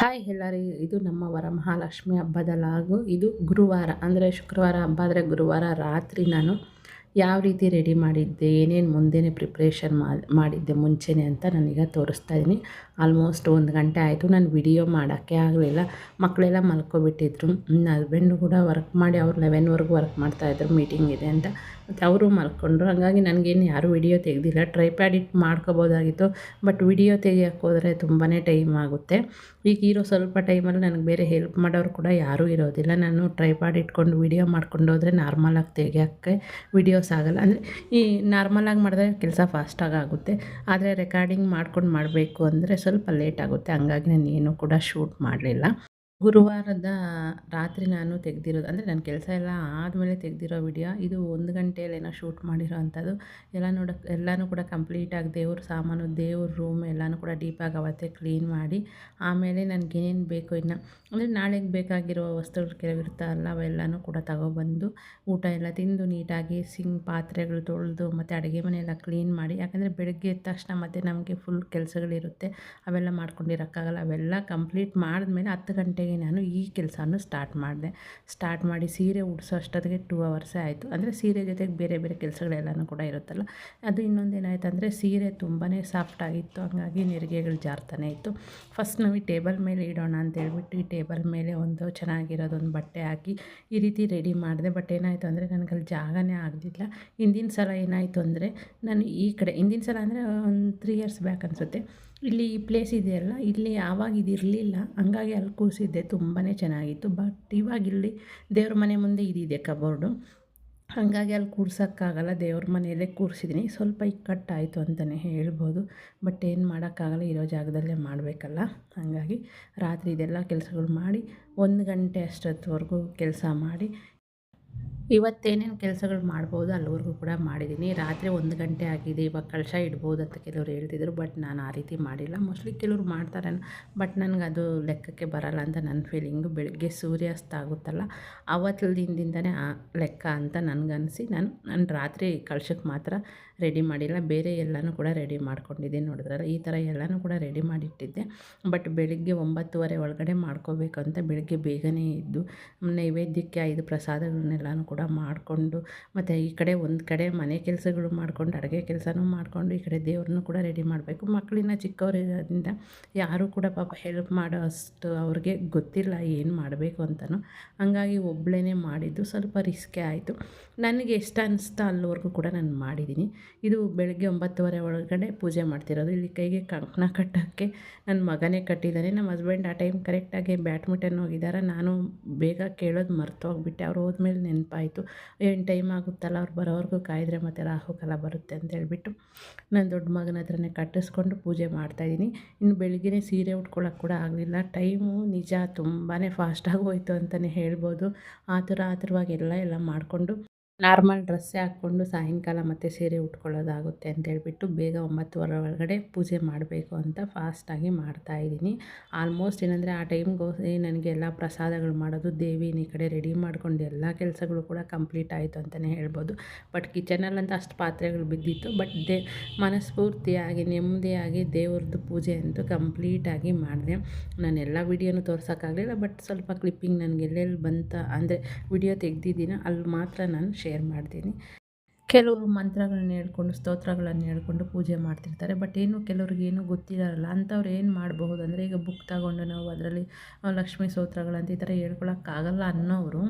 Hi ಎಲ್ಲರಿಗೂ ಇದು ನಮ್ಮ ವರಮಹಾಲಕ್ಷ್ಮಿ ಹಬ್ಬದ ಲಾಗು ಇದು ಗುರುವಾರ, ಅಂದರೆ ಶುಕ್ರವಾರ ಹಬ್ಬ ಆದರೆ ಗುರುವಾರ ರಾತ್ರಿ ನಾನು ಯಾವ ರೀತಿ ರೆಡಿ ಮಾಡಿದ್ದೆ, ಏನೇನು ಮುಂದೆನೇ ಪ್ರಿಪ್ರೇಷನ್ ಮಾಡಿದ್ದೆ ಮುಂಚೆನೇ ಅಂತ ನಾನೀಗ ತೋರಿಸ್ತಾ ಇದ್ದೀನಿ. ಆಲ್ಮೋಸ್ಟ್ ಒಂದು ಗಂಟೆ ಆಯಿತು, ನಾನು ವಿಡಿಯೋ ಮಾಡೋಕ್ಕೆ ಆಗಲಿಲ್ಲ. ಮಕ್ಕಳೆಲ್ಲ ಮಲ್ಕೊಬಿಟ್ಟಿದ್ರು. ನನ್ನ ಹಸ್ಬೆಂಡು ಕೂಡ ವರ್ಕ್ ಮಾಡಿ, ಅವ್ರು ಲೆವೆನ್ವರೆಗೂ ವರ್ಕ್ ಮಾಡ್ತಾಯಿದ್ರು ಮೀಟಿಂಗ್ ಇದೆ ಅಂತ. ಮತ್ತು ಅವರು ಮಲ್ಕೊಂಡ್ರು. ಹಾಗಾಗಿ ನನಗೇನು ಯಾರೂ ವಿಡಿಯೋ ತೆಗೆದಿಲ್ಲ. ಟ್ರೈಪ್ಯಾಡ್ ಇಟ್ಟು ಮಾಡ್ಕೋಬೋದಾಗಿತ್ತು ಬಟ್ ವಿಡಿಯೋ ತೆಗಿಯೋಕ್ಕೆ ಹೋದರೆ ತುಂಬಾ ಟೈಮ್ ಆಗುತ್ತೆ. ಈಗ ಇರೋ ಸ್ವಲ್ಪ ಟೈಮಲ್ಲಿ ನನಗೆ ಬೇರೆ ಹೆಲ್ಪ್ ಮಾಡೋರು ಕೂಡ ಯಾರೂ ಇರೋದಿಲ್ಲ. ನಾನು ಟ್ರೈಪ್ಯಾಡ್ ಇಟ್ಕೊಂಡು ವೀಡಿಯೋ ಮಾಡ್ಕೊಂಡು ಹೋದರೆ ನಾರ್ಮಲಾಗಿ ತೆಗಿಯೋಕ್ಕೆ ವಿಡಿಯೋಸ್ ಆಗಲ್ಲ. ಅಂದರೆ ಈ ನಾರ್ಮಲಾಗಿ ಮಾಡಿದ್ರೆ ಕೆಲಸ ಫಾಸ್ಟಾಗಿ ಆಗುತ್ತೆ. ಆದರೆ ರೆಕಾರ್ಡಿಂಗ್ ಮಾಡ್ಕೊಂಡು ಮಾಡಬೇಕು ಅಂದರೆ ಸ್ವಲ್ಪ ಲೇಟ್ ಆಗುತ್ತೆ. ಹಂಗಾಗಿ ನಾನು ಏನೂ ಕೂಡ ಶೂಟ್ ಮಾಡಲಿಲ್ಲ. ಗುರುವಾರದ ರಾತ್ರಿ ನಾನು ತೆಗೆದಿರೋದು, ಅಂದರೆ ನನ್ನ ಕೆಲಸ ಎಲ್ಲ ಆದಮೇಲೆ ತೆಗೆದಿರೋ ವಿಡಿಯೋ, ಇದು ಒಂದು ಗಂಟೆಯಲ್ಲೇನೋ ಶೂಟ್ ಮಾಡಿರೋ ಅಂಥದ್ದು. ಎಲ್ಲ ನೋಡೋಕೆ ಎಲ್ಲನೂ ಕೂಡ ಕಂಪ್ಲೀಟಾಗಿ ದೇವ್ರ ಸಾಮಾನು, ದೇವ್ರ ರೂಮ್ ಎಲ್ಲನೂ ಕೂಡ ಡೀಪಾಗಿ ಅವತ್ತೇ ಕ್ಲೀನ್ ಮಾಡಿ, ಆಮೇಲೆ ನನಗೇನೇನು ಬೇಕು ಇನ್ನು, ಅಂದರೆ ನಾಳೆಗೆ ಬೇಕಾಗಿರೋ ವಸ್ತುಗಳು ಕೆಲವಿರ್ತಾರಲ್ಲ ಅವೆಲ್ಲನೂ ಕೂಡ ತಗೊಬಂದು, ಊಟ ಎಲ್ಲ ತಿಂದು ನೀಟಾಗಿ ಸಿಂಗ್ ಪಾತ್ರೆಗಳು ತೊಳೆದು ಮತ್ತು ಅಡುಗೆ ಮನೆಯೆಲ್ಲ ಕ್ಲೀನ್ ಮಾಡಿ, ಯಾಕಂದರೆ ಬೆಳಗ್ಗೆ ಎದ್ದ ತಕ್ಷಣ ಮತ್ತು ನಮಗೆ ಫುಲ್ ಕೆಲಸಗಳಿರುತ್ತೆ, ಅವೆಲ್ಲ ಮಾಡ್ಕೊಂಡಿರೋಕ್ಕಾಗಲ್ಲ, ಅವೆಲ್ಲ ಕಂಪ್ಲೀಟ್ ಮಾಡಿದ್ಮೇಲೆ ಹತ್ತು ಗಂಟೆಗೆ ನಾನು ಈ ಕೆಲಸನೂ ಸ್ಟಾರ್ಟ್ ಮಾಡಿದೆ. ಸ್ಟಾರ್ಟ್ ಮಾಡಿ ಸೀರೆ ಉಡ್ಸೋ ಅಷ್ಟೊತ್ತಿಗೆ ಟೂ ಅವರ್ಸೇ ಆಯಿತು. ಅಂದರೆ ಸೀರೆ ಜೊತೆಗೆ ಬೇರೆ ಬೇರೆ ಕೆಲಸಗಳೆಲ್ಲನೂ ಕೂಡ ಇರುತ್ತಲ್ಲ. ಅದು ಇನ್ನೊಂದು ಏನಾಯಿತು ಅಂದರೆ ಸೀರೆ ತುಂಬಾ ಸಾಫ್ಟಾಗಿತ್ತು ಹಾಗಾಗಿ ನೆರಿಗೆಗಳು ಜಾರ್ತಾನೆ ಇತ್ತು. ಫಸ್ಟ್ ನಾವು ಈ ಟೇಬಲ್ ಮೇಲೆ ಇಡೋಣ ಅಂತ ಹೇಳ್ಬಿಟ್ಟು ಈ ಟೇಬಲ್ ಮೇಲೆ ಒಂದು ಚೆನ್ನಾಗಿರೋದೊಂದು ಬಟ್ಟೆ ಹಾಕಿ ಈ ರೀತಿ ರೆಡಿ ಮಾಡಿದೆ. ಬಟ್ ಏನಾಯಿತು ಅಂದರೆ ನನಗಲ್ಲಿ ಜಾಗನೇ ಆಗಲಿಲ್ಲ ಹಿಂದಿನ ಸಲ ಏನಾಯಿತು ಅಂದರೆ ನಾನು ಈ ಕಡೆ, ಹಿಂದಿನ ಸಲ ಅಂದರೆ ಒಂದು ತ್ರೀ ಇಯರ್ಸ್ ಬ್ಯಾಕ್ ಅನಿಸುತ್ತೆ. ಇಲ್ಲಿ ಈ ಪ್ಲೇಸ್ ಇದೆಯಲ್ಲ, ಇಲ್ಲಿ ಆವಾಗ ಇದಿರಲಿಲ್ಲ, ಹಂಗಾಗಿ ಅಲ್ಲಿ ಕೂರಿಸಿದ್ದೆ ತುಂಬಾ ಚೆನ್ನಾಗಿತ್ತು ಬಟ್ ಇವಾಗ ಇಲ್ಲಿ ದೇವ್ರ ಮನೆ ಮುಂದೆ ಇದಿದೆ ಕಬೋರ್ಡು ಹಾಗಾಗಿ ಅಲ್ಲಿ ಕೂರ್ಸೋಕ್ಕಾಗಲ್ಲ, ದೇವ್ರ ಮನೆಯಲ್ಲೇ ಕೂರಿಸಿದ್ದೀನಿ ಸ್ವಲ್ಪ ಇಕ್ಕಟ್ಟಾಯಿತು ಅಂತಲೇ ಹೇಳ್ಬೋದು ಬಟ್ ಏನು ಮಾಡೋಕ್ಕಾಗಲ್ಲ, ಇರೋ ಜಾಗದಲ್ಲೇ ಮಾಡಬೇಕಲ್ಲ. ಹಾಗಾಗಿ ರಾತ್ರಿ ಇದೆಲ್ಲ ಕೆಲಸಗಳು ಮಾಡಿ, ಒಂದು ಗಂಟೆ ಅಷ್ಟೊತ್ತವರೆಗೂ ಕೆಲಸ ಮಾಡಿ ಇವತ್ತೇನೇನು ಕೆಲಸಗಳು ಮಾಡ್ಬೋದು ಅಲ್ಲಿವರೆಗೂ ಕೂಡ ಮಾಡಿದ್ದೀನಿ ರಾತ್ರಿ ಒಂದು ಗಂಟೆ ಆಗಿದೆ, ಇವಾಗ ಕಳಶ ಇಡ್ಬೋದು ಅಂತ ಕೆಲವ್ರು ಹೇಳ್ತಿದ್ರು, ಬಟ್ ನಾನು ಆ ರೀತಿ ಮಾಡಿಲ್ಲ. ಮೋಸ್ಟ್ಲಿ ಕೆಲವರು ಮಾಡ್ತಾರೆ, ಬಟ್ ನನಗೆ ಅದು ಲೆಕ್ಕಕ್ಕೆ ಬರಲ್ಲ ಅಂತ ನನ್ನ ಫೀಲಿಂಗು. ಬೆಳಗ್ಗೆ ಸೂರ್ಯಾಸ್ತ ಆಗುತ್ತಲ್ಲ, ಅವತ್ತಿನ ದಿನದಿಂದನೇ ಆ ಲೆಕ್ಕ ಅಂತ ನನಗನ್ನಿಸಿ ನಾನು ನಾನು ರಾತ್ರಿ ಕಳಶಕ್ಕೆ ಮಾತ್ರ ರೆಡಿ ಮಾಡಿಲ್ಲ. ಬೇರೆ ಎಲ್ಲನೂ ಕೂಡ ರೆಡಿ ಮಾಡ್ಕೊಂಡಿದ್ದೀನಿ ನೋಡಿದ್ರಲ್ಲ, ಈ ಥರ ಎಲ್ಲನೂ ಕೂಡ ರೆಡಿ ಮಾಡಿಟ್ಟಿದ್ದೆ. ಬಟ್ ಬೆಳಿಗ್ಗೆ ಒಂಬತ್ತುವರೆ ಒಳಗಡೆ ಮಾಡ್ಕೋಬೇಕು ಅಂತ ಬೆಳಗ್ಗೆ ಬೇಗನೆ ಇದ್ದು ನೈವೇದ್ಯಕ್ಕೆ ಐದು ಪ್ರಸಾದಗಳನ್ನೆಲ್ಲನೂ ಕೂಡ ಮಾಡಿಕೊಂಡು, ಮತ್ತು ಈ ಕಡೆ ಒಂದು ಕಡೆ ಮನೆ ಕೆಲಸಗಳು ಮಾಡ್ಕೊಂಡು, ಅಡುಗೆ ಕೆಲಸನೂ ಮಾಡಿಕೊಂಡು, ಈ ಕಡೆ ದೇವ್ರನ್ನೂ ಕೂಡ ರೆಡಿ ಮಾಡಬೇಕು. ಮಕ್ಕಳಿನ ಚಿಕ್ಕವರಿರೋದ್ರಿಂದ ಯಾರೂ ಕೂಡ ಪಾಪ ಹೆಲ್ಪ್ ಮಾಡೋ ಅಷ್ಟು ಅವ್ರಿಗೆ ಗೊತ್ತಿಲ್ಲ ಏನು ಮಾಡಬೇಕು ಅಂತಲೂ ಹಂಗಾಗಿ ಒಬ್ಬಳೇ ಮಾಡಿದ್ದು ಸ್ವಲ್ಪ ರಿಸ್ಕೇ ಆಯಿತು. ನನಗೆ ಎಷ್ಟು ಅನ್ನಿಸ್ತಾ ಅಲ್ಲಿವರೆಗೂ ಕೂಡ ನಾನು ಮಾಡಿದ್ದೀನಿ. ಇದು ಬೆಳಗ್ಗೆ ಒಂಬತ್ತುವರೆ ಒಳಗಡೆ ಪೂಜೆ ಮಾಡ್ತಿರೋದು. ಇಲ್ಲಿ ಕೈಗೆ ಕಂಕಣ ಕಟ್ಟೋಕ್ಕೆ ನನ್ನ ಮಗನೇ ಕಟ್ಟಿದ್ದಾನೆ ನಮ್ಮ ಹಸ್ಬೆಂಡ್ ಆ ಟೈಮ್ ಕರೆಕ್ಟಾಗಿ ಬ್ಯಾಡ್ಮಿಂಟನ್ ಹೋಗಿದ್ದಾರೆ ನಾನು ಬೇಗ ಕೇಳೋದು ಮರ್ತೋಗ್ಬಿಟ್ಟೆ ಅವ್ರು ಹೋದ್ಮೇಲೆ ನೆನಪಾಯಿತು. ಏನು ಟೈಮ್ ಆಗುತ್ತಲ್ಲ, ಅವ್ರು ಬರೋವರೆಗೂ ಕಾಯಿದ್ರೆ ಮತ್ತೆ ರಾಹುಕಾಲ ಬರುತ್ತೆ ಅಂತ ಹೇಳ್ಬಿಟ್ಟು ನಾನು ದೊಡ್ಡ ಮಗನ ಹತ್ರನೇ ಕಟ್ಟಿಸ್ಕೊಂಡು ಪೂಜೆ ಮಾಡ್ತಾಯಿದ್ದೀನಿ ಇನ್ನು ಬೆಳಗ್ಗೆ ಸೀರೆ ಉಟ್ಕೊಳ್ಳೋಕೆ ಕೂಡ ಆಗಲಿಲ್ಲ. ಟೈಮು ನಿಜ ತುಂಬಾ ಫಾಸ್ಟಾಗಿ ಹೋಯ್ತು ಅಂತಲೇ ಹೇಳ್ಬೋದು. ಆತುರ ಆತುರವಾಗಿ ಎಲ್ಲ ಎಲ್ಲ ಮಾಡಿಕೊಂಡು ನಾರ್ಮಲ್ ಡ್ರೆಸ್ಸೇ ಹಾಕ್ಕೊಂಡು ಸಾಯಂಕಾಲ ಮತ್ತು ಸೀರೆ ಉಟ್ಕೊಳ್ಳೋದಾಗುತ್ತೆ ಅಂತೇಳ್ಬಿಟ್ಟು ಬೇಗ ಒಂಬತ್ತುವರೆ ಒಳಗಡೆ ಪೂಜೆ ಮಾಡಬೇಕು ಅಂತ ಫಾಸ್ಟಾಗಿ ಮಾಡ್ತಾಯಿದ್ದೀನಿ ಆಲ್ಮೋಸ್ಟ್ ಏನಂದರೆ ಆ ಟೈಮ್ಗೋಸಿ ನನಗೆ ಎಲ್ಲ ಪ್ರಸಾದಗಳು ಮಾಡೋದು ದೇವಿನ ಈ ಕಡೆ ರೆಡಿ ಮಾಡ್ಕೊಂಡು ಎಲ್ಲ ಕೆಲಸಗಳು ಕೂಡ ಕಂಪ್ಲೀಟ್ ಆಯಿತು ಅಂತಲೇ ಹೇಳ್ಬೋದು. ಬಟ್ ಕಿಚನಲ್ಲಂತ ಅಷ್ಟು ಪಾತ್ರೆಗಳು ಬಿದ್ದಿತ್ತು. ಬಟ್ ದೇ, ಮನಸ್ಫೂರ್ತಿಯಾಗಿ, ನೆಮ್ಮದಿಯಾಗಿ ದೇವ್ರದ್ದು ಪೂಜೆ ಅಂತೂ ಕಂಪ್ಲೀಟಾಗಿ ಮಾಡಿದೆ. ನಾನು ಎಲ್ಲ ವೀಡಿಯೋನೂ ತೋರ್ಸೋಕ್ಕಾಗಲಿಲ್ಲ. ಬಟ್ ಸ್ವಲ್ಪ ಕ್ಲಿಪ್ಪಿಂಗ್ ನನಗೆ ಎಲ್ಲೆಲ್ಲಿ ಬಂತ, ಅಂದರೆ ವಿಡಿಯೋ ತೆಗ್ದಿದ್ದೀನೋ ಅಲ್ಲಿ ಮಾತ್ರ ನಾನು ಶೇರ್ ಮಾಡ್ತೀನಿ. ಕೆಲವರು ಮಂತ್ರಗಳನ್ನ ಹೇಳ್ಕೊಂಡು, ಸ್ತೋತ್ರಗಳನ್ನು ಹೇಳ್ಕೊಂಡು ಪೂಜೆ ಮಾಡ್ತಿರ್ತಾರೆ. ಬಟ್ ಏನು ಕೆಲವ್ರಿಗೆ ಏನು ಗೊತ್ತಿರಲ್ಲ. ಅಂಥವ್ರು ಏನು ಮಾಡಬಹುದು ಅಂದರೆ ಈಗ ಬುಕ್ ತಗೊಂಡು ನಾವು ಅದರಲ್ಲಿ ಲಕ್ಷ್ಮೀ ಸ್ತೋತ್ರಗಳಂತ ಈ ಥರ ಹೇಳ್ಕೊಳಕ್ಕಾಗಲ್ಲ ಅನ್ನೋರು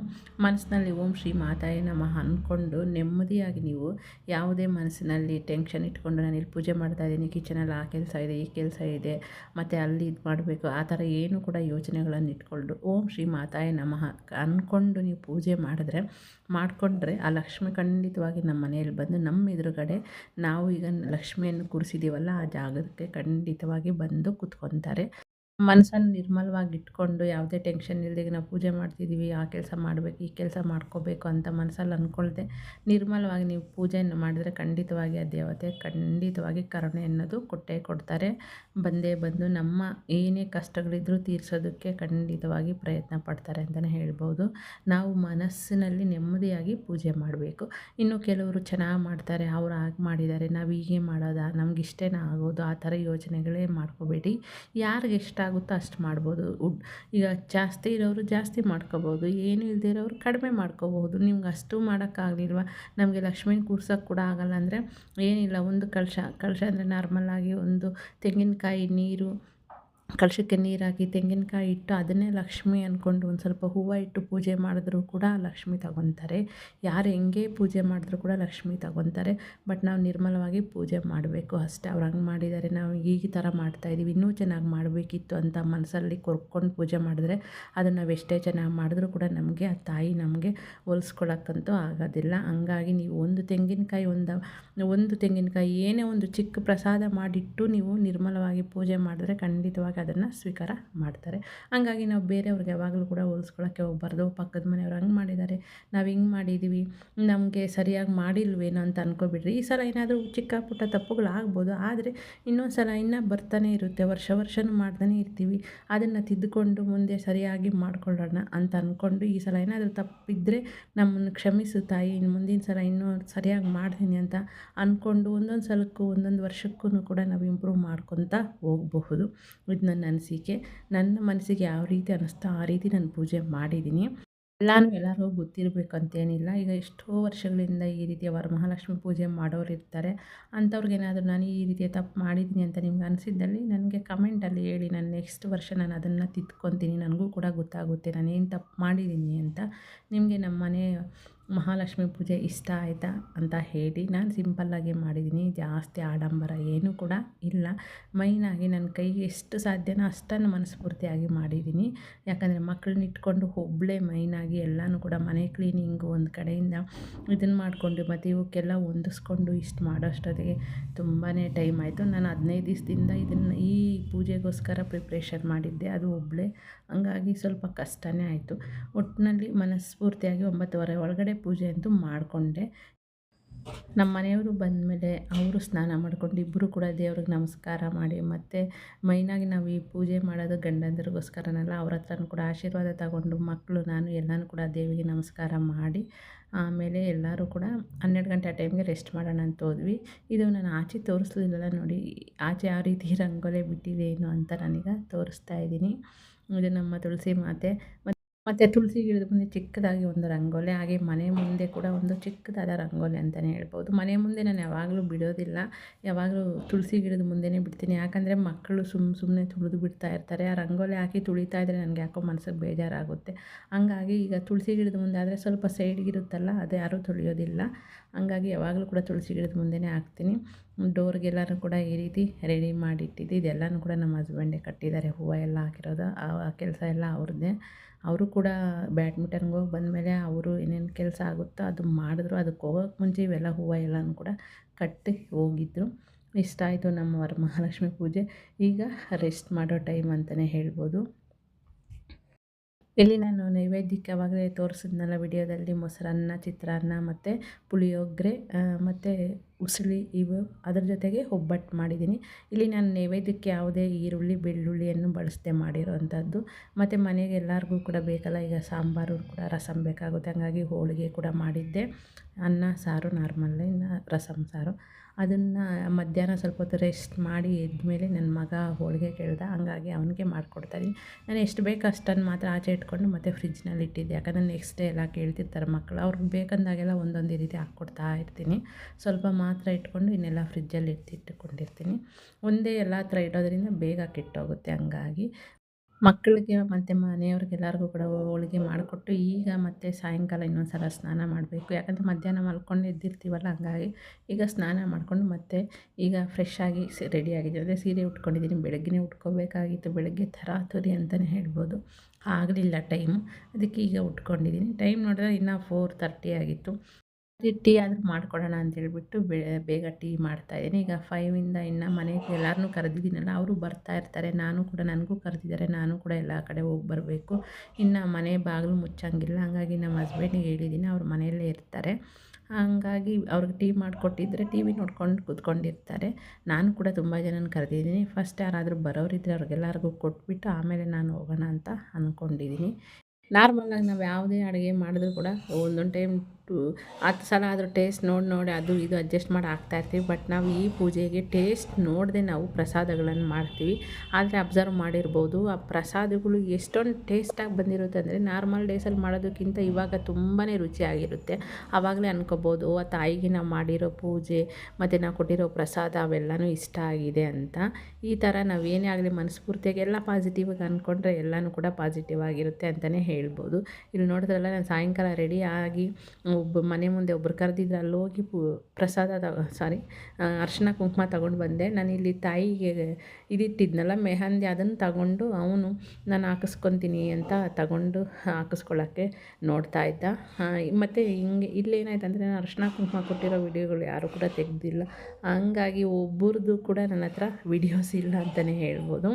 ಮನಸ್ಸಿನಲ್ಲಿ ಓಂ ಶ್ರೀ ಮಾತಾಯ ನಮಃ ಅಂದ್ಕೊಂಡು ನೆಮ್ಮದಿಯಾಗಿ ನೀವು ಯಾವುದೇ ಮನಸ್ಸಿನಲ್ಲಿ ಟೆನ್ಷನ್ ಇಟ್ಕೊಂಡು ನಾನು ಇಲ್ಲಿ ಪೂಜೆ ಮಾಡ್ತಾ ಇದ್ದೀನಿ ಕಿಚನಲ್ಲಿ ಆ ಕೆಲಸ ಇದೆ, ಈ ಕೆಲಸ ಇದೆ, ಮತ್ತು ಅಲ್ಲಿ ಇದು ಮಾಡಬೇಕು, ಆ ಥರ ಏನು ಕೂಡ ಯೋಚನೆಗಳನ್ನು ಇಟ್ಕೊಂಡು ಓಂ ಶ್ರೀ ಮಾತಾಯ ನಮಃ ಅಂದ್ಕೊಂಡು ನೀವು ಪೂಜೆ ಮಾಡಿದ್ರೆ, ಮಾಡಿಕೊಂಡ್ರೆ ಆ ಲಕ್ಷ್ಮಿ ಖಂಡಿತವಾಗಿ ನಮ್ಮ ಮನೆಯಲ್ಲಿ ಬಂದು ನಮ್ಮ ಎದುರುಗಡೆ ನಾವು ಈಗ ಲಕ್ಷ್ಮಿಯನ್ನು ಕೂರಿಸಿದ್ದೀವಲ್ಲ ಆ ಜಾಗಕ್ಕೆ ಖಂಡಿತವಾಗಿ ಬಂದು ಕೂತ್ಕೊತಾರೆ ಮನಸ್ಸನ್ನು ನಿರ್ಮಲವಾಗಿ ಇಟ್ಕೊಂಡು ಯಾವುದೇ ಟೆನ್ಷನ್ ಇಲ್ಲದೆ ನಾವು ಪೂಜೆ ಮಾಡ್ತಿದ್ದೀವಿ, ಆ ಕೆಲಸ ಮಾಡಬೇಕು, ಈ ಕೆಲಸ ಮಾಡ್ಕೋಬೇಕು ಅಂತ ಮನಸ್ಸಲ್ಲಿ ಅಂದ್ಕೊಳ್ದೆ ನಿರ್ಮಲವಾಗಿ ನೀವು ಪೂಜೆಯನ್ನು ಮಾಡಿದರೆ ಖಂಡಿತವಾಗಿ ಆ ದೇವತೆ ಖಂಡಿತವಾಗಿ ಕರುಣೆ ಅನ್ನೋದು ಕೊಟ್ಟೇ ಕೊಡ್ತಾರೆ. ಬಂದೇ ಬಂದು ನಮ್ಮ ಏನೇ ಕಷ್ಟಗಳಿದ್ದರೂ ತೀರಿಸೋದಕ್ಕೆ ಖಂಡಿತವಾಗಿ ಪ್ರಯತ್ನ ಪಡ್ತಾರೆ ಅಂತಲೇ ಹೇಳ್ಬೋದು. ನಾವು ಮನಸ್ಸಿನಲ್ಲಿ ನೆಮ್ಮದಿಯಾಗಿ ಪೂಜೆ ಮಾಡಬೇಕು. ಇನ್ನು ಕೆಲವರು ಚೆನ್ನಾಗಿ ಮಾಡ್ತಾರೆ, ಅವ್ರು ಹಾಗೆ ಮಾಡಿದ್ದಾರೆ, ನಾವು ಹೀಗೆ ಮಾಡೋದಾ ನಮಗಿಷ್ಟೇನ ಆಗೋದು, ಆ ಥರ ಯೋಚನೆಗಳೇ ಮಾಡ್ಕೋಬೇಡಿ. ಯಾರಿಗೆ ಇಷ್ಟ ಎಷ್ಟಾಗುತ್ತೋ ಅಷ್ಟು ಮಾಡ್ಬೋದು. ಉಡ್, ಈಗ ಜಾಸ್ತಿ ಇರೋರು ಜಾಸ್ತಿ ಮಾಡ್ಕೋಬೋದು. ಏನು ಇಲ್ಲದೇ ಇರೋರು ಕಡಿಮೆ ಮಾಡ್ಕೋಬೋದು. ನಿಮ್ಗೆ ಅಷ್ಟು ಮಾಡೋಕ್ಕಾಗಲಿಲ್ವ? ನಮಗೆ ಲಕ್ಷ್ಮೀನ ಕೂರ್ಸೋಕ್ಕೆ ಕೂಡ ಆಗಲ್ಲ ಅಂದರೆ ಏನಿಲ್ಲ. ಒಂದು ಕಳಶ ಕಳಶ ಅಂದರೆ ನಾರ್ಮಲಾಗಿ ಒಂದು ತೆಂಗಿನಕಾಯಿ, ನೀರು ಕಳಶಕ್ಕೆ ನೀರು ತೆಂಗಿನಕಾಯಿ ಇಟ್ಟು ಅದನ್ನೇ ಲಕ್ಷ್ಮಿ ಅಂದ್ಕೊಂಡು ಒಂದು ಸ್ವಲ್ಪ ಹೂವು ಇಟ್ಟು ಪೂಜೆ ಮಾಡಿದ್ರೂ ಕೂಡ ಲಕ್ಷ್ಮಿ ತಗೊತಾರೆ. ಯಾರು ಹೆಂಗೆ ಪೂಜೆ ಮಾಡಿದ್ರು ಕೂಡ ಲಕ್ಷ್ಮಿ ತಗೊತಾರೆ. ಬಟ್ ನಾವು ನಿರ್ಮಲವಾಗಿ ಪೂಜೆ ಮಾಡಬೇಕು ಅಷ್ಟೇ. ಅವ್ರು ಹಂಗೆ ಮಾಡಿದ್ದಾರೆ ನಾವು ಈ ಥರ ಮಾಡ್ತಾಯಿದ್ದೀವಿ ಇನ್ನೂ ಚೆನ್ನಾಗಿ ಮಾಡಬೇಕಿತ್ತು ಅಂತ ಮನಸ್ಸಲ್ಲಿ ಕೊರ್ಕೊಂಡು ಪೂಜೆ ಮಾಡಿದ್ರೆ ಅದನ್ನು ನಾವು ಎಷ್ಟೇ ಚೆನ್ನಾಗಿ ಮಾಡಿದ್ರೂ ಕೂಡ ನಮಗೆ, ಆ ತಾಯಿ ನಮಗೆ ಹೋಲಿಸ್ಕೊಳಕ್ಕಂತೂ ಆಗೋದಿಲ್ಲ. ಹಂಗಾಗಿ ನೀವು ಒಂದು ತೆಂಗಿನಕಾಯಿ ಒಂದು ಒಂದು ತೆಂಗಿನಕಾಯಿ ಏನೇ ಒಂದು ಚಿಕ್ಕ ಪ್ರಸಾದ ಮಾಡಿಟ್ಟು ನೀವು ನಿರ್ಮಲವಾಗಿ ಪೂಜೆ ಮಾಡಿದ್ರೆ ಖಂಡಿತವಾಗಿ ಅದನ್ನು ಸ್ವೀಕಾರ ಮಾಡ್ತಾರೆ. ಹಂಗಾಗಿ ನಾವು ಬೇರೆಯವ್ರಿಗೆ ಯಾವಾಗಲೂ ಕೂಡ ಹೋಲಿಸ್ಕೊಳ್ಳೋಕ್ಕೆ ಹೋಗ್ಬಾರ್ದು. ಪಕ್ಕದ ಮನೆಯವ್ರು ಹಂಗೆ ಮಾಡಿದ್ದಾರೆ. ನಾವು ಹಿಂಗೆ ಮಾಡಿದ್ದೀವಿ ನಮಗೆ ಸರಿಯಾಗಿ ಮಾಡಿಲ್ವೇನೋ ಅಂತ ಅಂದ್ಕೊಬಿಡ್ರಿ ಈ ಸಲ ಏನಾದರೂ ಚಿಕ್ಕ ಪುಟ್ಟ ತಪ್ಪುಗಳಾಗ್ಬೋದು. ಆದರೆ ಇನ್ನೊಂದು ಸಲ ಇನ್ನೂ ಬರ್ತಾನೆ ಇರುತ್ತೆ. ವರ್ಷ ವರ್ಷವೂ ಮಾಡ್ತಾನೆ ಇರ್ತೀವಿ. ಅದನ್ನು ತಿದ್ದುಕೊಂಡು ಮುಂದೆ ಸರಿಯಾಗಿ ಮಾಡ್ಕೊಳ್ಳೋಣ ಅಂತ ಅಂದ್ಕೊಂಡು ಈ ಸಲ ಏನಾದರೂ ತಪ್ಪಿದ್ದರೆ ನಮ್ಮನ್ನು ಕ್ಷಮಿಸು ತಾಯಿ. ಇನ್ನು ಮುಂದಿನ ಸಲ ಇನ್ನೂ ಸರಿಯಾಗಿ ಮಾಡ್ತೀನಿ ಅಂತ ಅಂದ್ಕೊಂಡು ಒಂದೊಂದು ಸಲಕ್ಕೂ, ಒಂದೊಂದು ವರ್ಷಕ್ಕೂ ಕೂಡ ನಾವು ಇಂಪ್ರೂವ್ ಮಾಡ್ಕೊತಾ ಹೋಗಬಹುದು. ಇದು ನನ್ನ ಅನಿಸಿಕೆ ನನ್ನ ಮನಸ್ಸಿಗೆ ಯಾವ ರೀತಿ ಅನ್ನಿಸ್ತೋ ಆ ರೀತಿ ನಾನು ಪೂಜೆ ಮಾಡಿದ್ದೀನಿ. ಎಲ್ಲನೂ ಎಲ್ಲರಿಗೂ ಗೊತ್ತಿರಬೇಕಂತೇನಿಲ್ಲ. ಈಗ ಎಷ್ಟೋ ವರ್ಷಗಳಿಂದ ಈ ರೀತಿಯ ವರಮಹಾಲಕ್ಷ್ಮಿ ಪೂಜೆ ಮಾಡೋರು ಇರ್ತಾರೆ. ಅಂಥವ್ರಿಗೇನಾದರೂ ನಾನು ಈ ರೀತಿಯ ತಪ್ಪು ಮಾಡಿದ್ದೀನಿ ಅಂತ ನಿಮ್ಗೆ ಅನಿಸಿದ್ದಲ್ಲಿ ನನಗೆ ಕಮೆಂಟಲ್ಲಿ ಹೇಳಿ. ನಾನು ನೆಕ್ಸ್ಟ್ ವರ್ಷ ನಾನು ಅದನ್ನು ತಿದ್ಕೊತೀನಿ. ನನಗೂ ಕೂಡ ಗೊತ್ತಾಗುತ್ತೆ. ನಾನು ಏನು ತಪ್ಪು ಮಾಡಿದ್ದೀನಿ ಅಂತ. ನಿಮಗೆ ನಮ್ಮ ಮನೆ ಮಹಾಲಕ್ಷ್ಮಿ ಪೂಜೆ ಇಷ್ಟ ಆಯಿತಾ ಅಂತ ಹೇಳಿ ನಾನು ಸಿಂಪಲ್ಲಾಗಿ ಮಾಡಿದ್ದೀನಿ. ಜಾಸ್ತಿ ಆಡಂಬರ ಏನೂ ಕೂಡ ಇಲ್ಲ. ಮೈನಾಗಿ ನನ್ನ ಕೈಗೆ ಎಷ್ಟು ಸಾಧ್ಯನೋ ಅಷ್ಟನ್ನು ಮನಸ್ಫೂರ್ತಿಯಾಗಿ ಮಾಡಿದ್ದೀನಿ. ಯಾಕಂದರೆ ಮಕ್ಕಳನ್ನ ಇಟ್ಕೊಂಡು ಒಬ್ಬಳೇ ಮೈನಾಗಿ ಎಲ್ಲನೂ ಕೂಡ ಮನೆ ಕ್ಲೀನಿಂಗು ಒಂದು ಕಡೆಯಿಂದ ಇದನ್ನು ಮಾಡಿಕೊಂಡು ಮತ್ತು ಇವಕ್ಕೆಲ್ಲ ಹೊಂದಿಸ್ಕೊಂಡು ಇಷ್ಟು ಮಾಡೋಷ್ಟೊತ್ತಿಗೆ ತುಂಬಾ ಟೈಮ್ ಆಯಿತು. ನಾನು ಹದಿನೈದು ದಿವಸದಿಂದ ಇದನ್ನು ಈ ಪೂಜೆಗೋಸ್ಕರ ಪ್ರಿಪ್ರೇಷನ್ ಮಾಡಿದ್ದೆ. ಅದು ಒಬ್ಬಳೇ ಹಂಗಾಗಿ ಸ್ವಲ್ಪ ಕಷ್ಟನೇ ಆಯಿತು. ಒಟ್ಟಿನಲ್ಲಿ ಮನಸ್ಫೂರ್ತಿಯಾಗಿ ಒಂಬತ್ತುವರೆ ಒಳಗಡೆ ಪೂಜೆ ಅಂತೂ ಮಾಡಿಕೊಂಡೆ. ನಮ್ಮ ಮನೆಯವರು ಬಂದಮೇಲೆ ಅವರು ಸ್ನಾನ ಮಾಡ್ಕೊಂಡು ಇಬ್ಬರು ಕೂಡ ದೇವ್ರಿಗೆ ನಮಸ್ಕಾರ ಮಾಡಿ ಮತ್ತು ಮೈನಾಗಿ ನಾವು ಈ ಪೂಜೆ ಮಾಡೋದು ಗಂಡಂದ್ರಿಗೋಸ್ಕರನಲ್ಲ, ಅವ್ರ ಹತ್ರನೂ ಕೂಡ ಆಶೀರ್ವಾದ ತಗೊಂಡು ಮಕ್ಕಳು, ನಾನು ಎಲ್ಲನೂ ಕೂಡ ದೇವಿಗೆ ನಮಸ್ಕಾರ ಮಾಡಿ, ಆಮೇಲೆ ಎಲ್ಲರೂ ಕೂಡ ಹನ್ನೆರಡು ಗಂಟೆ ಆ ಟೈಮ್ಗೆ ರೆಸ್ಟ್ ಮಾಡೋಣ ಅಂತ ಹೋದ್ವಿ. ಇದು ನಾನು ಆಚೆ ತೋರಿಸ್ಲಿಲ್ಲಲ್ಲ ನೋಡಿ, ಆಚೆ ಯಾವ ರೀತಿ ರಂಗೋಲೆ ಬಿಟ್ಟಿದೆ ಏನು ಅಂತ ನಾನೀಗ ತೋರಿಸ್ತಾ ಇದ್ದೀನಿ. ಇದು ನಮ್ಮ ತುಳಸಿ ಮಾತೆ. ಮತ್ತು ತುಳಸಿ ಗಿಡದ ಮುಂದೆ ಚಿಕ್ಕದಾಗಿ ಒಂದು ರಂಗೋಲೆ, ಹಾಗೆ ಮನೆ ಮುಂದೆ ಕೂಡ ಒಂದು ಚಿಕ್ಕದಾದ ರಂಗೋಲೆ ಅಂತಲೇ ಹೇಳ್ಬೋದು. ಮನೆ ಮುಂದೆ ನಾನು ಯಾವಾಗಲೂ ಬಿಡೋದಿಲ್ಲ. ಯಾವಾಗಲೂ ತುಳಸಿ ಗಿಡದ ಮುಂದೆನೇ ಬಿಡ್ತೀನಿ. ಯಾಕಂದರೆ ಮಕ್ಕಳು ಸುಮ್ಮ ಸುಮ್ಮನೆ ತುಳಿದು ಬಿಡ್ತಾ ಇರ್ತಾರೆ. ಆ ರಂಗೋಲೆ ಹಾಕಿ ತುಳಿತಾ ಇದ್ದರೆ ನನಗೆ ಯಾಕೋ ಮನಸ್ಸಿಗೆ ಬೇಜಾರಾಗುತ್ತೆ. ಹಂಗಾಗಿ ಈಗ ತುಳಸಿ ಗಿಡದ ಮುಂದೆ ಆದರೆ ಸ್ವಲ್ಪ ಸೈಡ್ಗಿರುತ್ತಲ್ಲ ಅದು ಯಾರೂ ತುಳಿಯೋದಿಲ್ಲ. ಹಂಗಾಗಿ ಯಾವಾಗಲೂ ಕೂಡ ತುಳಸಿ ಗಿಡದ ಮುಂದೆನೇ ಹಾಕ್ತೀನಿ. ಡೋರ್ಗೆಲ್ಲನೂ ಕೂಡ ಈ ರೀತಿ ರೆಡಿ ಮಾಡಿಟ್ಟಿದ್ದು, ಇದೆಲ್ಲನೂ ಕೂಡ ನಮ್ಮ ಹಸ್ಬೆಂಡೇ ಕಟ್ಟಿದ್ದಾರೆ. ಹೂವು ಎಲ್ಲ ಹಾಕಿರೋದು, ಆ ಕೆಲಸ ಎಲ್ಲ ಅವ್ರದ್ದೇ. ಅವರು ಕೂಡ ಬ್ಯಾಡ್ಮಿಟನ್ಗೆ ಹೋಗಿ ಬಂದಮೇಲೆ ಅವರು ಏನೇನು ಕೆಲಸ ಆಗುತ್ತೋ ಅದು ಮಾಡಿದ್ರು. ಅದಕ್ಕೆ ಹೋಗೋಕ್ಕೆ ಮುಂಚೆ ಇವೆಲ್ಲ ಹೂವು ಎಲ್ಲನೂ ಕೂಡ ಕಟ್ಟಿ ಹೋಗಿದ್ರು. ಇಷ್ಟ ಆಯಿತು ನಮ್ಮ ವರಮಹಾಲಕ್ಷ್ಮಿ ಪೂಜೆ. ಈಗ ರೆಸ್ಟ್ ಮಾಡೋ ಟೈಮ್ ಅಂತಲೇ ಹೇಳ್ಬೋದು. ಇಲ್ಲಿ ನಾನು ನೈವೇದ್ಯಕ್ಕೆ ಆವಾಗಲೇ ತೋರಿಸಿದ್ನಲ್ಲ ವಿಡಿಯೋದಲ್ಲಿ ಮೊಸರನ್ನ, ಚಿತ್ರಾನ್ನ ಮತ್ತು ಪುಳಿಯೋಗರೆ ಮತ್ತು ಉಸಿಳಿ ಇವು ಅದ್ರ ಜೊತೆಗೆ ಒಬ್ಬಟ್ಟು ಮಾಡಿದ್ದೀನಿ. ಇಲ್ಲಿ ನಾನು ನೈವೇದ್ಯಕ್ಕೆ ಯಾವುದೇ ಈರುಳ್ಳಿ, ಬೆಳ್ಳುಳ್ಳಿಯನ್ನು ಬಳಸದೆ ಮಾಡಿರೋವಂಥದ್ದು ಮತ್ತು ಮನೆಗೆ ಎಲ್ಲರಿಗೂ ಕೂಡ ಬೇಕಲ್ಲ, ಈಗ ಸಾಂಬಾರು ಕೂಡ ರಸಮ್ ಬೇಕಾಗುತ್ತೆ. ಹಾಗಾಗಿ ಹೋಳಿಗೆ ಕೂಡ ಮಾಡಿದ್ದೆ. ಅನ್ನ, ಸಾರು, ನಾರ್ಮಲ್ಲೇ ರಸಮ್ ಸಾರು. ಅದನ್ನು ಮಧ್ಯಾಹ್ನ ಸ್ವಲ್ಪ ಹೊತ್ತು ರೆಸ್ಟ್ ಮಾಡಿ ಎದ್ಮೇಲೆ ನನ್ನ ಮಗ ಹೋಳಿಗೆ ಕೇಳ್ದ, ಹಂಗಾಗಿ ಅವನಿಗೆ ಮಾಡಿಕೊಡ್ತಾಯಿದ್ದೀನಿ ನಾನು ಎಷ್ಟು ಬೇಕು ಅಷ್ಟನ್ನು ಮಾತ್ರ ಆಚೆ ಇಟ್ಕೊಂಡು ಮತ್ತೆ ಫ್ರಿಜ್ನಲ್ಲಿ ಇಟ್ಟಿದ್ದೆ. ಯಾಕಂದರೆ ನೆಕ್ಸ್ಟ್ ಡೇ ಎಲ್ಲ ಕೇಳ್ತಿರ್ತಾರೆ ಮಕ್ಕಳು ಅವ್ರಿಗೆ ಬೇಕಂದಾಗೆಲ್ಲ ಒಂದೊಂದು ರೀತಿ ಹಾಕ್ಕೊಡ್ತಾ ಇರ್ತೀನಿ. ಸ್ವಲ್ಪ ಮಾತ್ರ ಇಟ್ಕೊಂಡು ಇನ್ನೆಲ್ಲ ಫ್ರಿಜ್ಜಲ್ಲಿ ಎತ್ತಿಟ್ಟುಕೊಂಡಿರ್ತೀನಿ ಒಂದೇ ಎಲ್ಲ ಹತ್ರ ಇಡೋದ್ರಿಂದ ಬೇಗ ಕೆಟ್ಟೋಗುತ್ತೆ ಹಂಗಾಗಿ. ಮಕ್ಕಳಿಗೆ ಮತ್ತು ಮನೆಯವ್ರಿಗೆ ಎಲ್ಲರಿಗೂ ಕೂಡ ಹೋಳಿಗೆ ಮಾಡಿಕೊಟ್ಟು ಈಗ ಮತ್ತೆ ಸಾಯಂಕಾಲ ಇನ್ನೊಂದು ಸಲ ಸ್ನಾನ ಮಾಡಬೇಕು. ಯಾಕಂದರೆ ಮಧ್ಯಾಹ್ನ ಮಲ್ಕೊಂಡು ಎದ್ದಿರ್ತೀವಲ್ಲ, ಹಂಗಾಗಿ ಈಗ ಸ್ನಾನ ಮಾಡಿಕೊಂಡು ಮತ್ತೆ ಈಗ ಫ್ರೆಶ್ ಆಗಿ ರೆಡಿ ಆಗಿದ್ದೀವಿ. ಅದೇ ಸೀರೆ ಉಟ್ಕೊಂಡಿದ್ದೀನಿ, ಬೆಳಗ್ಗೆನೇ ಉಟ್ಕೋಬೇಕಾಗಿತ್ತು. ಬೆಳಗ್ಗೆ ತರಾತುರಿ ಅಂತಲೇ ಹೇಳ್ಬೋದು. ಆಗಲಿಲ್ಲ ಟೈಮು ಅದಕ್ಕೆ ಈಗ ಉಟ್ಕೊಂಡಿದ್ದೀನಿ. ಟೈಮ್ ನೋಡಿದ್ರೆ ಇನ್ನೂ ಫೋರ್ ತರ್ಟಿ ಆಗಿತ್ತು. ಟೀ ಆದರೂ ಮಾಡಿಕೊಡೋಣ ಅಂತೇಳ್ಬಿಟ್ಟು ಬೇಗ ಟೀ ಮಾಡ್ತಾಯಿದ್ದೀನಿ ಈಗ ಫೈವಿಂದ ಇನ್ನು ಮನೆಗೆ ಎಲ್ಲರನ್ನೂ ಕರೆದಿದ್ದೀನಲ್ಲ, ಅವರು ಬರ್ತಾ ಇರ್ತಾರೆ. ನಾನು ಕೂಡ, ನನಗೂ ಕರೆದಿದ್ದಾರೆ. ನಾನು ಕೂಡ ಎಲ್ಲ ಕಡೆ ಹೋಗಿ ಬರಬೇಕು. ಇನ್ನು ಮನೆ ಬಾಗಿಲು ಮುಚ್ಚಂಗಿಲ್ಲ. ಹಂಗಾಗಿ ನಮ್ಮ ಹಸ್ಬೆಂಡಿಗೆ ಹೇಳಿದ್ದೀನಿ. ಅವ್ರ ಮನೆಯಲ್ಲೇ ಇರ್ತಾರೆ. ಹಂಗಾಗಿ ಅವ್ರಿಗೆ ಟೀ ಮಾಡಿಕೊಟ್ಟಿದ್ರೆ ಟಿ ವಿ ನೋಡ್ಕೊಂಡು ಕೂತ್ಕೊಂಡಿರ್ತಾರೆ. ನಾನು ಕೂಡ ತುಂಬ ಜನನ ಕರೆದಿದ್ದೀನಿ. ಫಸ್ಟ್ ಯಾರಾದರೂ ಬರೋರಿದ್ದರೆ ಅವ್ರಿಗೆಲ್ಲರಿಗೂ ಕೊಟ್ಬಿಟ್ಟು ಆಮೇಲೆ ನಾನು ಹೋಗೋಣ ಅಂತ ಅಂದ್ಕೊಂಡಿದ್ದೀನಿ ನಾರ್ಮಲಾಗಿ ನಾವು ಯಾವುದೇ ಅಡುಗೆ ಮಾಡಿದ್ರು ಕೂಡ ಒಂದೊಂದು ಟೈಮ್ ಹತ್ತು ಸಲ ಆದರೂ ಟೇಸ್ಟ್ ನೋಡಿ ನೋಡಿ ಅದು ಇದು ಅಡ್ಜಸ್ಟ್ ಮಾಡಿ ಹಾಕ್ತಾಯಿರ್ತೀವಿ ಬಟ್ ನಾವು ಈ ಪೂಜೆಗೆ ಟೇಸ್ಟ್ ನೋಡದೆ ನಾವು ಪ್ರಸಾದಗಳನ್ನು ಮಾಡ್ತೀವಿ. ಆದರೆ ಅಬ್ಸರ್ವ್ ಮಾಡಿರ್ಬೋದು. ಆ ಪ್ರಸಾದಗಳು ಎಷ್ಟೊಂದು ಟೇಸ್ಟಾಗಿ ಬಂದಿರುತ್ತೆ ಅಂದರೆ ನಾರ್ಮಲ್ ಡೇಸಲ್ಲಿ ಮಾಡೋದಕ್ಕಿಂತ ಇವಾಗ ತುಂಬಾ ರುಚಿಯಾಗಿರುತ್ತೆ ಆವಾಗಲೇ ಅನ್ಕೋಬೋದು ಆ ತಾಯಿಗೆ ನಾವು ಮಾಡಿರೋ ಪೂಜೆ ಮತ್ತು ನಾವು ಕೊಟ್ಟಿರೋ ಪ್ರಸಾದ ಅವೆಲ್ಲನೂ ಇಷ್ಟ ಆಗಿದೆ ಅಂತ. ಈ ಥರ ನಾವು ಏನೇ ಆಗಲಿ ಮನಸ್ಫೂರ್ತಿಯಾಗಿ ಎಲ್ಲ ಪಾಸಿಟಿವಾಗಿ ಅಂದ್ಕೊಂಡ್ರೆ ಎಲ್ಲನೂ ಕೂಡ ಪಾಸಿಟಿವ್ ಆಗಿರುತ್ತೆ ಅಂತಲೇ ಹೇಳ್ಬೋದು. ಇಲ್ಲಿ ನೋಡಿದ್ರಲ್ಲ, ನಾನು ಸಾಯಂಕಾಲ ರೆಡಿ ಆಗಿ ಒಬ್ಬ ಮನೆ ಮುಂದೆ ಒಬ್ರು ಕರೆದಿದ್ರು, ಅಲ್ಲಿ ಹೋಗಿ ಪು, ಪ್ರಸಾದ ಸಾರಿ ಅರ್ಶಿನ ಕುಂಕುಮ ತಗೊಂಡು ಬಂದೆ. ನಾನು ಇಲ್ಲಿ ತಾಯಿಗೆ ಇದಿಟ್ಟಿದ್ನಲ್ಲ, ಮೆಹಂದಿ ಅದನ್ನು ತಗೊಂಡು ಅವನು, ನಾನು ಹಾಕಿಸ್ಕೊತೀನಿ ಅಂತ ತಗೊಂಡು ಹಾಕಿಸ್ಕೊಳ್ಳೋಕ್ಕೆ ನೋಡ್ತಾ ಇದ್ದ. ಮತ್ತು ಹಿಂಗೆ ಇಲ್ಲೇನಾಯ್ತು ಅಂದರೆ ನಾನು ಅರ್ಶಿನ ಕುಂಕುಮ ಕೊಟ್ಟಿರೋ ವಿಡಿಯೋಗಳು ಯಾರೂ ಕೂಡ ತೆಗೆದಿಲ್ಲ. ಹಂಗಾಗಿ ಒಬ್ಬರದ್ದು ಕೂಡ ನನ್ನ ಹತ್ರ ವಿಡಿಯೋಸ್ ಇಲ್ಲ ಅಂತಲೇ ಹೇಳ್ಬೋದು.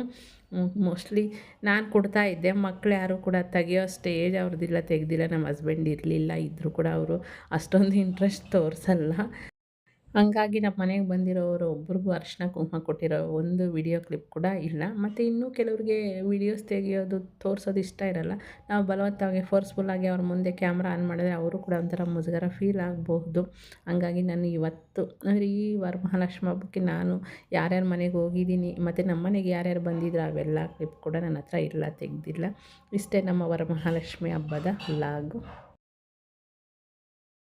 ಮೋಸ್ಟ್ಲಿ ನಾನು ಕೊಡ್ತಾ ಇದ್ದೆ. ಮಕ್ಳು ಯಾರೂ ಕೂಡ ತೆಗೆಯೋ ಸ್ಟೇಜ್ ಅವ್ರದ್ದಿಲ್ಲ ತೆಗೆದಿಲ್ಲ ನಮ್ಮ ಹಸ್ಬೆಂಡ್ ಇರಲಿಲ್ಲ ಇದ್ದರೂ ಕೂಡ ಅವರು ಅಷ್ಟೊಂದು ಇಂಟ್ರೆಸ್ಟ್ ತೋರಿಸಲ್ಲ. ಹಂಗಾಗಿ ನಮ್ಮ ಮನೆಗೆ ಬಂದಿರೋರು ಒಬ್ರಿಗೂ ಅರಿಶಿನ ಕುಂಕುಮ ಕೊಟ್ಟಿರೋ ಒಂದು ವಿಡಿಯೋ ಕ್ಲಿಪ್ ಕೂಡ ಇಲ್ಲ. ಮತ್ತು ಇನ್ನೂ ಕೆಲವ್ರಿಗೆ ವಿಡಿಯೋಸ್ ತೆಗೆಯೋದು ತೋರಿಸೋದು ಇಷ್ಟ ಇರಲ್ಲ. ನಾವು ಬಲವಂತವಾಗಿ ಫೋರ್ಸ್ಫುಲ್ಲಾಗಿ ಅವ್ರ ಮುಂದೆ ಕ್ಯಾಮ್ರಾ ಆನ್ ಮಾಡಿದ್ರೆ ಅವರು ಕೂಡ ಒಂಥರ ಮುಜುಗರ ಫೀಲ್ ಆಗಬಹುದು. ಹಂಗಾಗಿ ನಾನು ಇವತ್ತು, ಅಂದರೆ ಈ ವರಮಹಾಲಕ್ಷ್ಮಿ ಹಬ್ಬಕ್ಕೆ ನಾನು ಯಾರ್ಯಾರ ಮನೆಗೆ ಹೋಗಿದ್ದೀನಿ, ಮತ್ತು ನಮ್ಮ ಮನೆಗೆ ಯಾರ್ಯಾರು ಬಂದಿದ್ರು, ಅವೆಲ್ಲ ಕ್ಲಿಪ್ ಕೂಡ ನನ್ನ ಹತ್ರ ಇಲ್ಲ, ತೆಗೆದಿಲ್ಲ. ಇಷ್ಟೇ ನಮ್ಮ ವರಮಹಾಲಕ್ಷ್ಮಿ ಹಬ್ಬದ ಲಾಗು